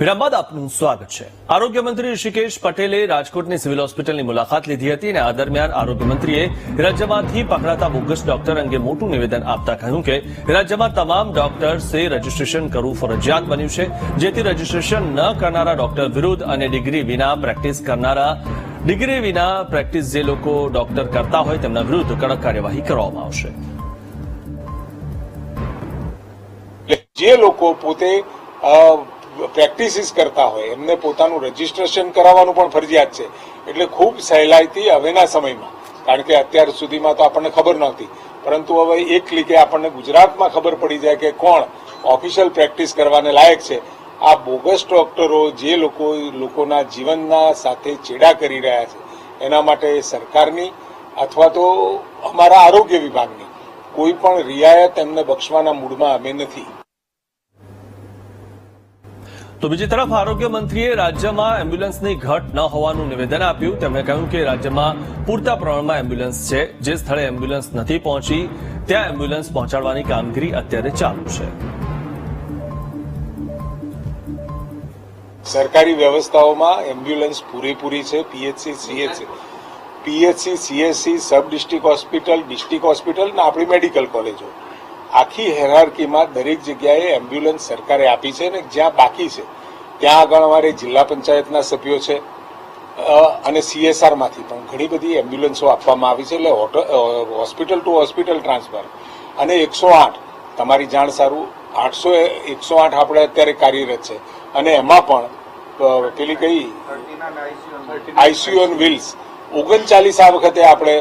વિરામ આપનું સ્વાગત છે. આરોગ્ય મંત્રી ઋષિકેશ પટેલે રાજકોટની સિવિલ હોસ્પિટલની મુલાકાત લીધી હતી અને આ દરમિયાન આરોગ્ય મંત્રીએ રાજ્યમાંથી પકડાતા બોગસ ડોક્ટર અંગે મોટું નિવેદન આપતા કહ્યું કે રાજ્યમાં તમામ ડોક્ટર્સે રજીસ્ટ્રેશન કરવું ફરજિયાત બન્યું છે, જેથી રજીસ્ટ્રેશન ન કરનારા ડોક્ટર વિરુદ્ધ અને ડિગ્રી વિના પ્રેક્ટિસ કરનારા, ડિગ્રી વિના પ્રેક્ટિસ જે લોકો ડોક્ટર કરતા હોય તેમના વિરુદ્ધ કડક કાર્યવાહી કરવામાં આવશે. જે લોકો પોતે પ્રેક્ટિસિસ કરતા હોય, એમને પોતાનું રજીસ્ટ્રેશન કરાવવાનું પણ ફરજિયાત છે. એટલે ખૂબ સહેલાઈથી હવેના સમયમાં, કારણ કે અત્યાર સુધીમાં તો આપણને ખબર નહોતી, પરંતુ હવે એક ક્લિકે આપણને ગુજરાતમાં ખબર પડી જાય કે કોણ ઓફિશિયલ પ્રેક્ટિસ કરવાને લાયક છે. આ બોગસ ડોક્ટરો જે લોકો, લોકોના જીવનના સાથે ચેડા કરી રહ્યા છે, એના માટે સરકારની અથવા તો અમારા આરોગ્ય વિભાગની કોઈ પણ રિયાયત એમને બક્ષવાના મૂડમાં અમે નથી. તો બીજી તરફ આરોગ્ય મંત્રીએ રાજ્યમાં એમ્બ્યુલન્સની ઘટ ન હોવાનું નિવેદન આપ્યું. તેમણે કહ્યું કે રાજ્યમાં પૂરતા પ્રમાણમાં એમ્બ્યુલન્સ છે. જે સ્થળે એમ્બ્યુલન્સ નથી પહોંચી, ત્યાં એમ્બ્યુલન્સ પહોંચાડવાની કામગીરી અત્યારે ચાલુ છે. સરકારી વ્યવસ્થાઓમાં એમ્બ્યુલન્સ પૂરેપૂરી છે. PHC, CHC. PHC CSC sub district hospital district hospital અને આપણી મેડિકલ કોલેજો. આખી હેરાર્કીમાં દરેક જગ્યાએ એમ્બ્યુલન્સ સરકારે આપી છે અને જ્યાં બાકી છે. ત્યાં આગળ અમારે જિલ્લા પંચાયતના સભ્યો છે અને સીએસઆરમાંથી પણ ઘણી બધી એમ્બ્યુલન્સો આપવામાં આવી છે. એટલે હોસ્પિટલ ટુ હોસ્પિટલ ટ્રાન્સફર અને એકસો આઠ તમારી જાણ સારું આઠસો એકસો આઠ આપણે અત્યારે કાર્યરત છે. અને એમાં પણ પેલી કઈ? આઈસીયુ ઓન વ્હીલ્સ ઓગણચાલીસ આ વખતે આપણે